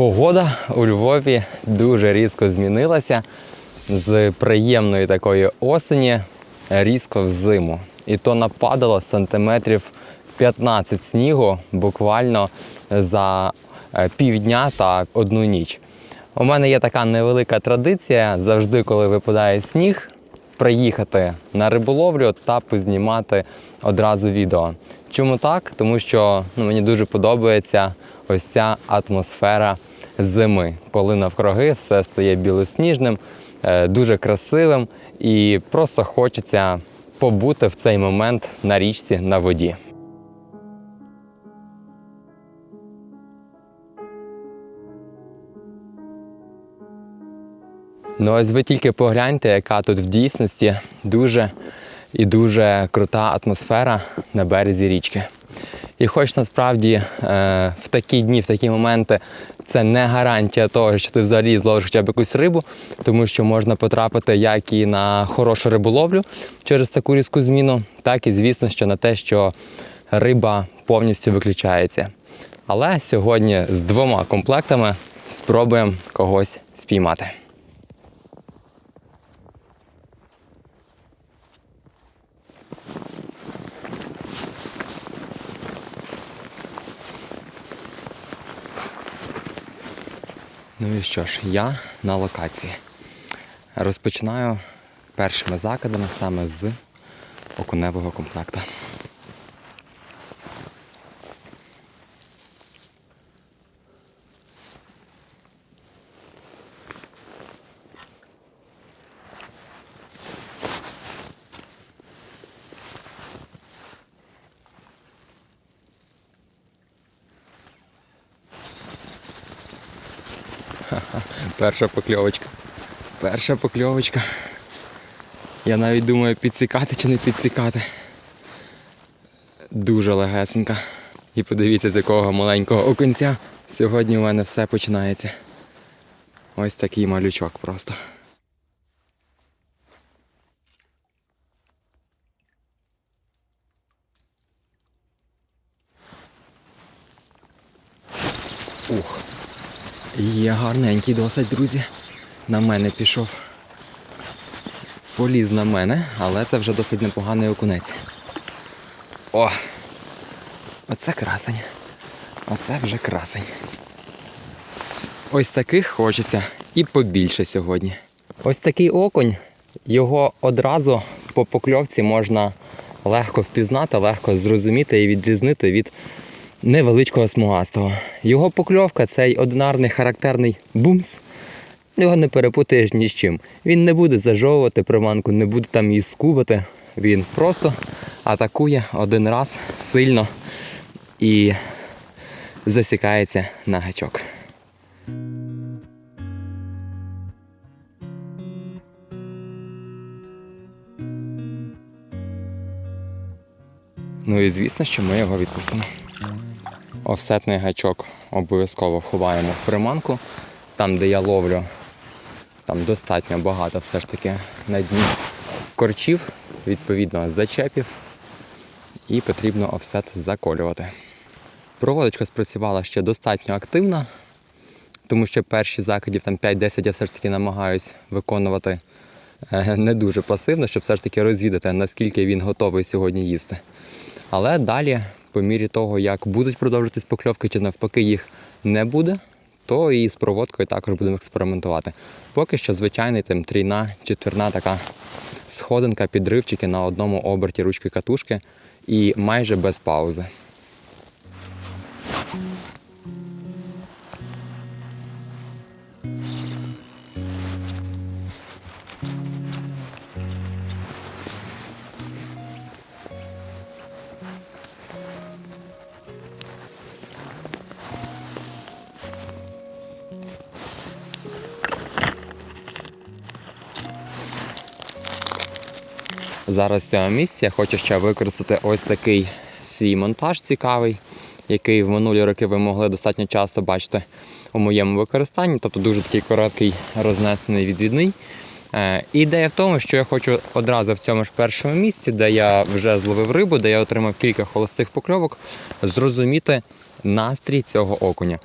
Погода у Львові дуже різко змінилася з приємної такої осені різко в зиму. І то нападало сантиметрів 15 снігу буквально за е, півдня та одну ніч. У мене є така невелика традиція завжди, коли випадає сніг, приїхати на риболовлю та познімати одразу відео. Чому так? Тому що ну, мені дуже подобається ось ця атмосфера зими, коли навкруги все стає білосніжним, е, дуже красивим і просто хочеться побути в цей момент на річці на воді. Ну ось ви тільки погляньте, яка тут в дійсності дуже і дуже крута атмосфера на березі річки. І хоч насправді е, в такі дні, в такі моменти це не гарантія того, що ти взагалі зловиш хоча б якусь рибу, тому що можна потрапити як і на хорошу риболовлю через таку різку зміну, так і звісно, що на те, що риба повністю виключається. Але сьогодні з двома комплектами спробуємо когось спіймати. Ну і що ж, я на локації. Розпочинаю першими закидами саме з окуневого комплекту. Перша покльовочка. Перша покльовочка. Я навіть думаю, підсікати чи не підсікати. Дуже легесенька. І подивіться, з якого маленького окунця сьогодні у мене все починається. Ось такий малючок просто. Є гарненький досить, друзі. На мене пішов. Поліз на мене, але це вже досить непоганий окунець. О! Оце красень. Оце вже красень. Ось таких хочеться і побільше сьогодні. Ось такий окунь. Його одразу по покльовці можна легко впізнати, легко зрозуміти і відрізнити від невеличкого смугастого. Його покльовка цей одинарний характерний бумс. Його не перепутаєш ні з чим. Він не буде зажовувати приманку, не буде там її скубати. Він просто атакує один раз сильно і засікається на гачок. Ну і звісно, що ми його відпустимо. Офсетний гачок обов'язково ховаємо в приманку. Там, де я ловлю, там достатньо багато все ж таки на дні корчів, відповідно зачепів. І потрібно офсет заколювати. Проводочка спрацювала ще достатньо активно, тому що перші закидів там 5-10 я все ж таки намагаюсь виконувати е, не дуже пасивно, щоб все ж таки розвідати, наскільки він готовий сьогодні їсти. Але далі, по мірі того, як будуть продовжуватись покльовки, чи навпаки їх не буде, то і з проводкою також будемо експериментувати. Поки що звичайний там трійна, четверна така сходинка, підривчики на одному оберті ручки катушки і майже без паузи. Зараз з цього місця я хочу ще використати ось такий свій монтаж цікавий, який в минулі роки ви могли достатньо часто бачити у моєму використанні, тобто дуже такий короткий, рознесений відвідний. Е, Ідея в тому, що я хочу одразу в цьому ж першому місці, де я вже зловив рибу, де я отримав кілька холостих покльовок, зрозуміти настрій цього окуня.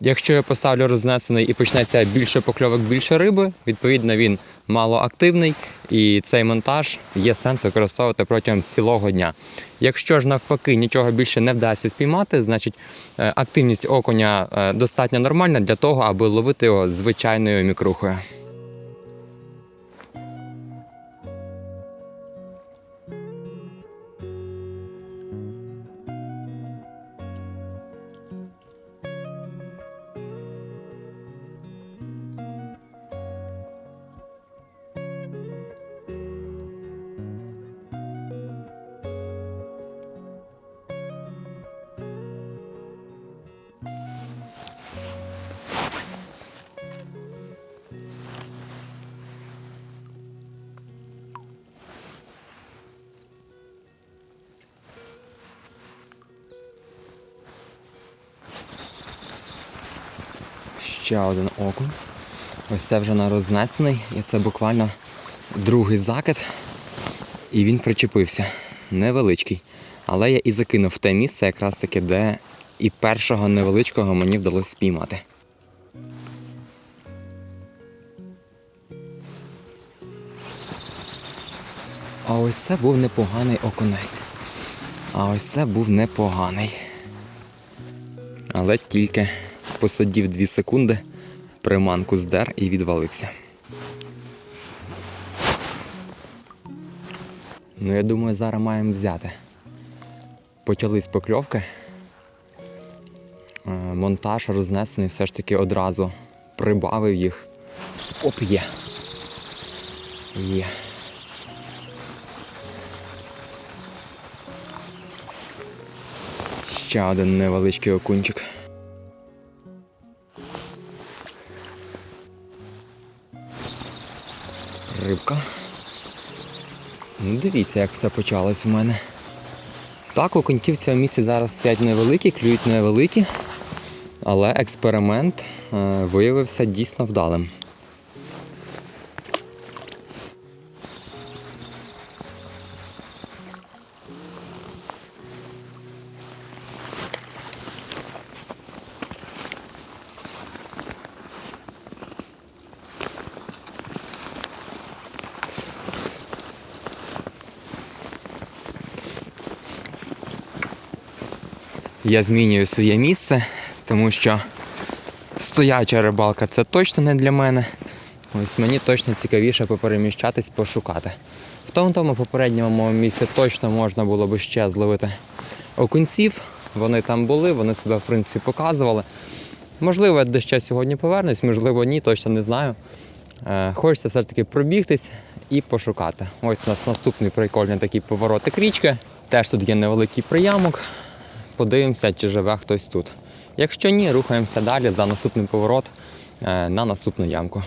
Якщо я поставлю рознесений і почнеться більше покльовок, більше риби, відповідно він малоактивний, і цей монтаж є сенс використовувати протягом цілого дня. Якщо ж навпаки нічого більше не вдасться спіймати, значить е, активність окуня е, достатньо нормальна для того, аби ловити його звичайною мікрухою. Ще один окунь. Ось це вже на рознесений, і це буквально другий закид. І він причепився. Невеличкий. Але я і закинув те місце, якраз таки, де і першого невеличкого мені вдалося спіймати. А ось це був непоганий окунець. А ось це був непоганий. Але тільки посадів 2 секунди, приманку здер і відвалився. Ну, я думаю, зараз маємо взяти. Почались покльовки. Е, Монтаж рознесений все ж таки одразу прибавив їх. Оп, є. Є. Ще один невеличкий окунчик. Дивіться, як все почалось у мене. Так, окуньки в цьому місці зараз стоять невеликі, клюють невеликі, але експеримент е, виявився дійсно вдалим. Я змінюю своє місце, тому що стояча рибалка це точно не для мене. Ось мені точно цікавіше попереміщатись, пошукати. В тому тому попередньому місці точно можна було би ще зловити окунців. Вони там були, вони себе в принципі показували. Можливо, я до ще сьогодні повернусь, можливо, ні, точно не знаю. Е, Хочеться все ж таки пробігтись і пошукати. Ось у нас наступний прикольний такий поворотик річки. Теж тут є невеликий приямок. Подивимося, чи живе хтось тут. Якщо ні, рухаємося далі за наступний поворот е, на наступну ямку.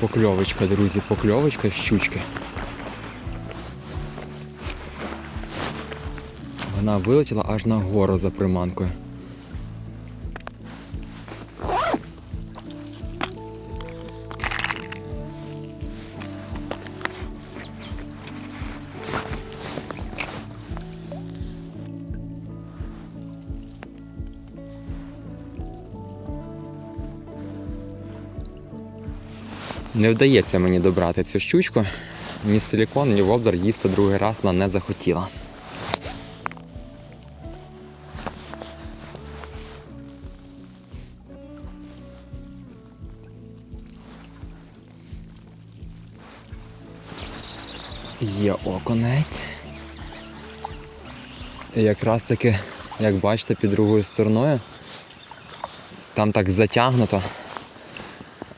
Покльовочка, друзі, покльовочка щучки. Вона вилетіла аж на гору за приманкою. Не вдається мені добрати цю щучку. Ні силікон, ні воблер їсти другий раз вона не захотіла. Є оконець. Якраз таки як бачите, під другою стороною. Там так затягнуто.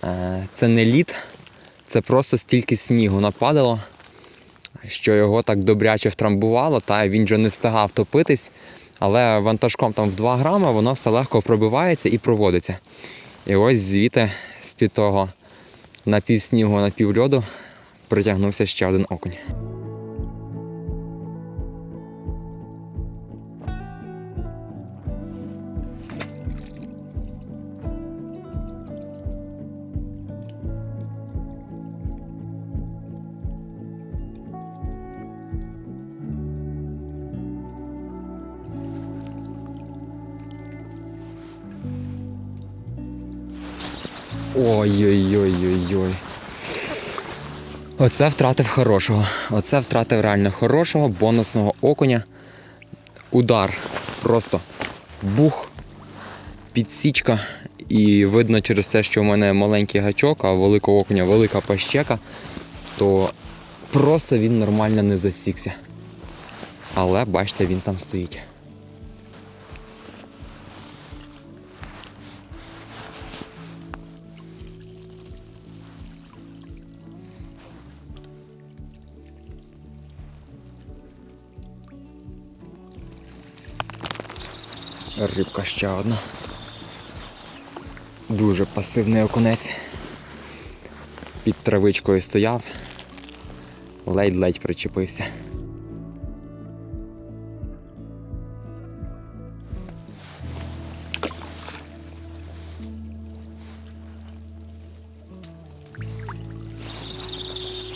Е, Це не лід, це просто стільки снігу нападало, що його так добряче втрамбувало, та він вже не встигав топитись, але вантажком там в 2 грами воно все легко пробивається і проводиться. І ось звідти з-під того напівснігу, напівльоду притягнувся ще один окунь. Ой-ой-ой-ой-ой. Оце втратив хорошого. Оце втратив реально хорошого бонусного окуня. Удар. Просто бух, підсічка. І видно через те, що в мене маленький гачок, а великого окуня велика пащека, то просто він нормально не засікся. Але бачите, він там стоїть. Рибка ще одна. Дуже пасивний окунець. Під травичкою стояв, ледь-ледь причепився.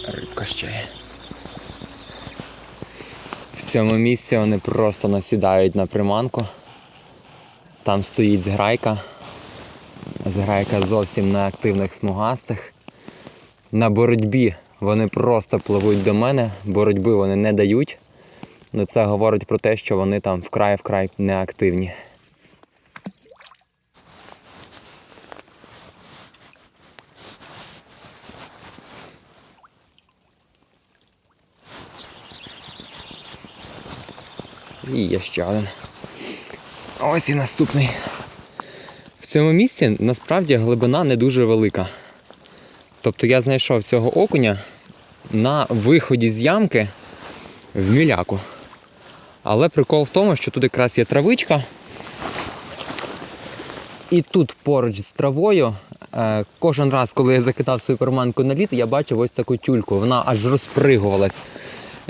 Рибка ще є. В цьому місці вони просто насідають на приманку. Там стоїть зграйка. Зграйка зовсім не активних смугастих. На боротьбі вони просто пливуть до мене, боротьби вони не дають. Ну це говорить про те, що вони там вкрай-вкрай неактивні. І є ще один. Ось і наступний. В цьому місці насправді глибина не дуже велика. Тобто я знайшов цього окуня на виході з ямки в міляку. Але прикол в тому, що тут якраз є травичка. І тут поруч з травою, е, кожен раз, коли я закидав свою приманку на лід, я бачив ось таку тюльку. Вона аж розпригувалась.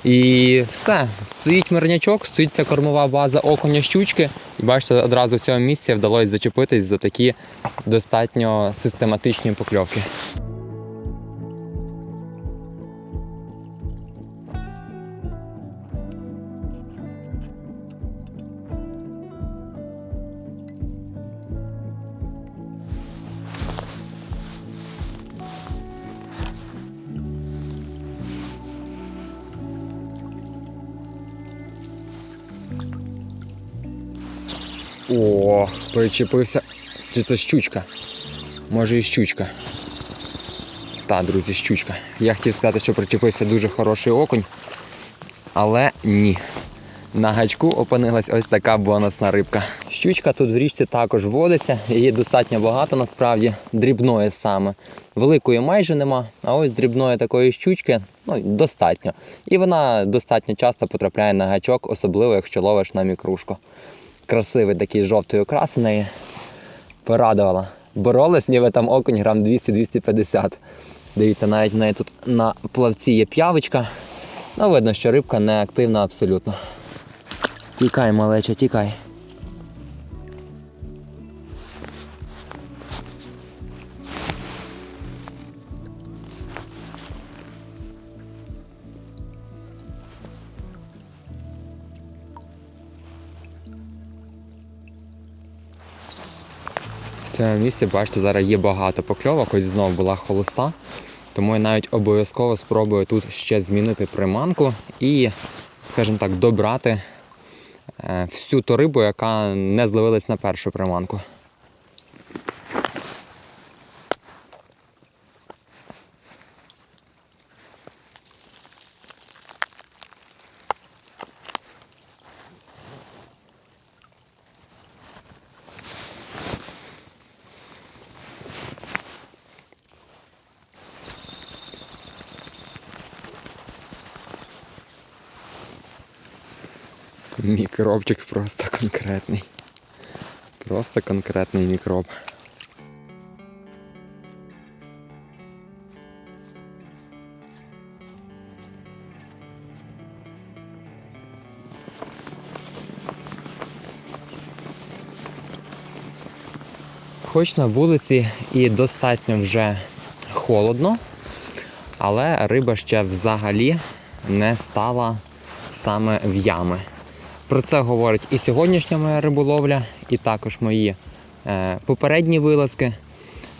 І все, стоїть мирнячок, стоїть ця кормова база оконя щучки. І бачите, одразу в цьому місці вдалося зачепитись за такі достатньо систематичні покльовки. О, причепився. Чи це щучка? Може і щучка. Та, друзі, щучка. Я хотів сказати, що причепився дуже хороший окунь. Але ні. На гачку опинилась ось така бонусна рибка. Щучка тут в річці також водиться, її достатньо багато насправді, дрібної саме. Великої майже нема, а ось дрібної такої щучки ну, достатньо. І вона достатньо часто потрапляє на гачок, особливо якщо ловиш на мікрушку красивий такий жовтий окрасений. Порадувала. Боролась, ніби там окунь грам 200-250. Дивіться, навіть в неї тут на плавці є п'явочка. Ну, видно, що рибка не активна абсолютно. Тікай, малеча, тікай. Цьому місці, бачите, зараз є багато покльовок, ось знову була холоста. Тому я навіть обов'язково спробую тут ще змінити приманку і, скажімо так, добрати е, всю ту рибу, яка не зловилась на першу приманку. Мікробчик просто конкретний. Просто конкретний мікроб. Хоч на вулиці і достатньо вже холодно, але риба ще взагалі не стала саме в ями. Про це говорить і сьогоднішня моя риболовля, і також мої е, попередні вилазки.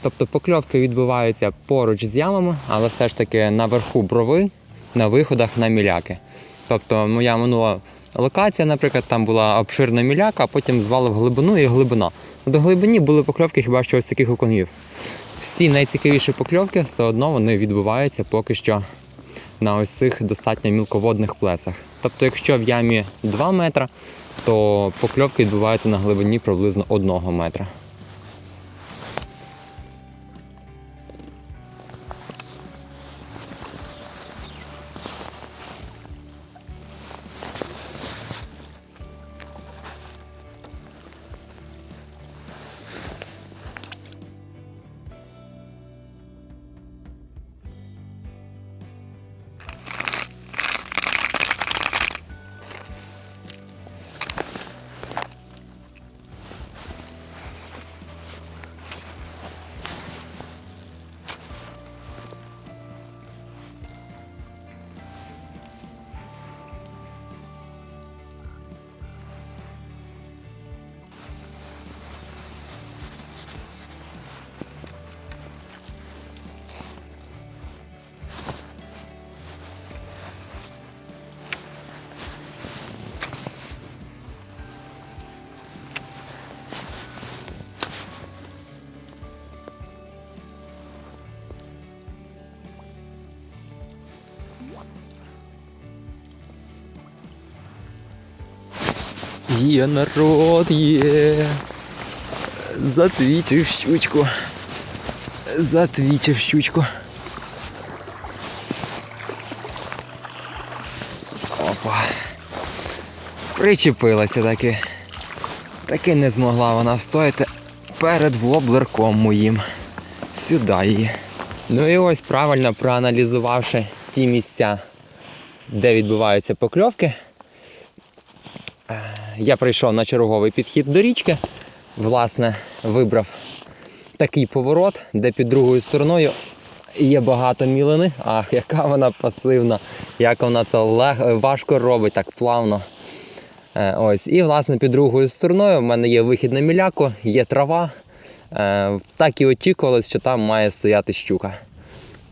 Тобто покльовки відбуваються поруч з ямами, але все ж таки наверху брови, на виходах на міляки. Тобто моя минула локація, наприклад, там була обширна міляка, а потім звали в глибину і глибина. До глибині були покльовки хіба що ось таких окунгів. Всі найцікавіші покльовки все одно вони відбуваються поки що на ось цих достатньо мілководних плесах. Тобто, якщо в ямі 2 метра, то покльовки відбуваються на глибині приблизно 1 метра. Є народ, є. Затвічив щучку. Затвічив щучку. Опа. Причепилася таки. Таки не змогла вона встояти перед воблерком моїм. Сюди її. Ну і ось правильно проаналізувавши ті місця, де відбуваються покльовки, я прийшов на черговий підхід до річки. Власне, вибрав такий поворот, де під другою стороною є багато мілини. Ах, яка вона пасивна, як вона це лег... важко робить, так плавно. Е, Ось. І, власне, під другою стороною в мене є вихід на міляку, є трава. Е, Так і очікувалось, що там має стояти щука.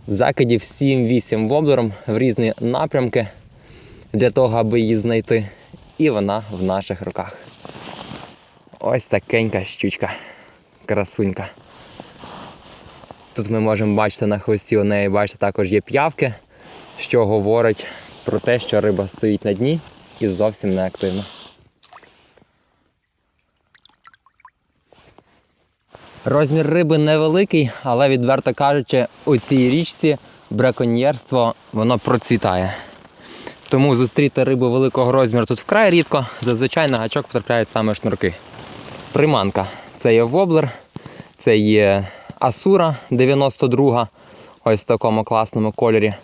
Закидів 7-8 воблером в різні напрямки для того, аби її знайти. І вона в наших руках. Ось такенька щучка. Красунька. Тут ми можемо бачити на хвості у неї, бачите, також є п'явки, що говорить про те, що риба стоїть на дні і зовсім не активна. Розмір риби невеликий, але відверто кажучи, у цій річці браконьєрство воно процвітає. Тому зустріти рибу великого розміру тут вкрай рідко. Зазвичай на гачок потрапляють саме шнурки. Приманка. Це є воблер, це є Асура 92 ось в такому класному кольорі.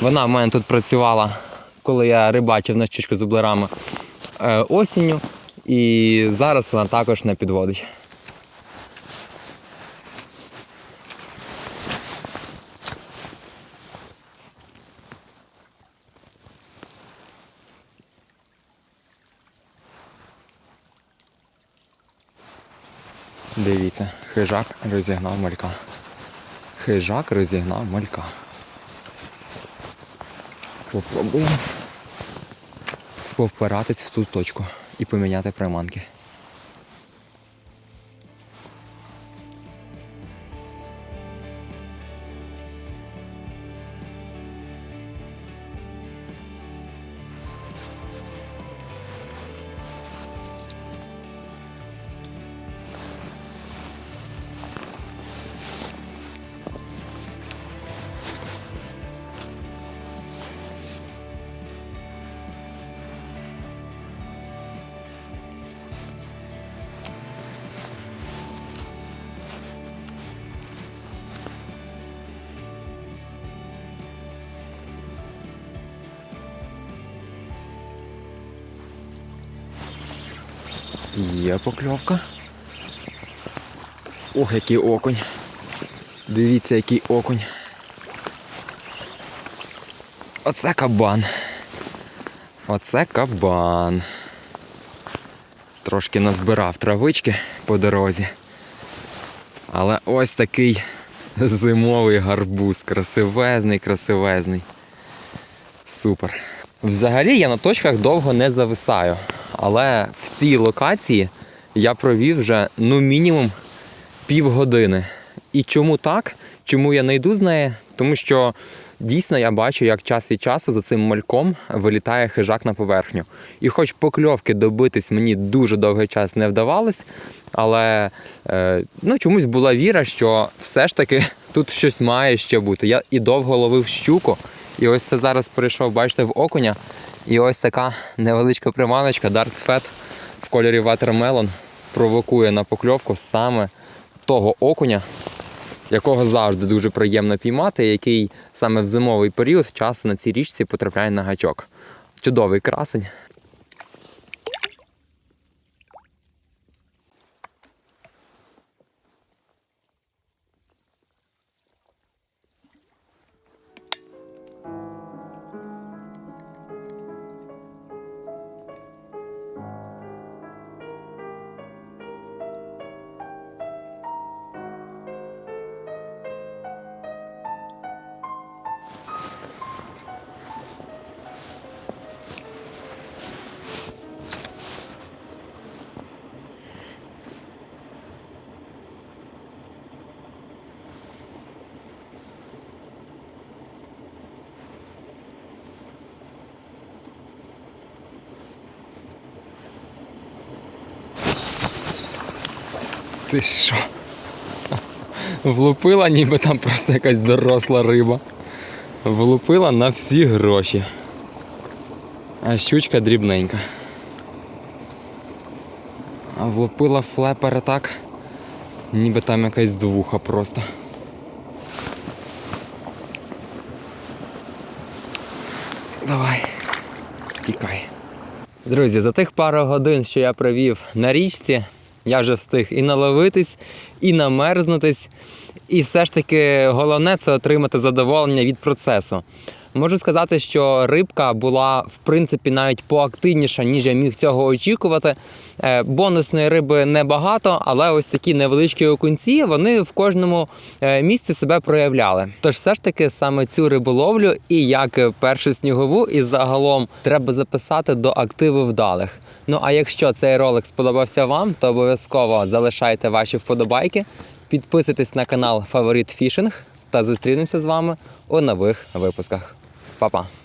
Вона в мене тут працювала, коли я рибачив на щучку з воблерами е, осінню. І зараз вона також не підводить. Дивіться, хижак розігнав малька. Хижак розігнав малька. Попробуємо повпиратись в ту точку і поміняти приманки. Є покльовка. Ох, який окунь. Дивіться, який окунь. Оце кабан. Оце кабан. Трошки назбирав травички по дорозі. Але ось такий зимовий гарбуз. Красивезний, красивезний. Супер. Взагалі я на точках довго не зависаю. Але в цій локації я провів вже ну мінімум півгодини. І чому так? Чому я не йду з неї? Тому що дійсно я бачу, як час від часу за цим мальком вилітає хижак на поверхню. І хоч покльовки добитись мені дуже довгий час не вдавалось, але е, ну, чомусь була віра, що все ж таки тут щось має ще бути. Я і довго ловив щуку, і ось це зараз перейшов, бачите, в окуня. І ось така невеличка приманочка Darts Fat в кольорі Watermelon провокує на покльовку саме того окуня, якого завжди дуже приємно піймати, який саме в зимовий період часто на цій річці потрапляє на гачок. Чудовий красень. Ти що? Влупила, ніби там просто якась доросла риба. Влупила на всі гроші. А щучка дрібненька. А влупила флепера так, ніби там якась двуха просто. Давай, тікай. Друзі, за тих пару годин, що я провів на річці, я вже встиг і наловитись, і намерзнутись. І все ж таки головне це отримати задоволення від процесу. Можу сказати, що рибка була в принципі навіть поактивніша, ніж я міг цього очікувати. Е, Бонусної риби небагато, але ось такі невеличкі окунці вони в кожному е, місці себе проявляли. Тож все ж таки саме цю риболовлю і як першу снігову, і загалом треба записати до активу вдалих. Ну а якщо цей ролик сподобався вам, то обов'язково залишайте ваші вподобайки, підписуйтесь на канал Фаворит Фішинг та зустрінемося з вами у нових випусках. 爸爸。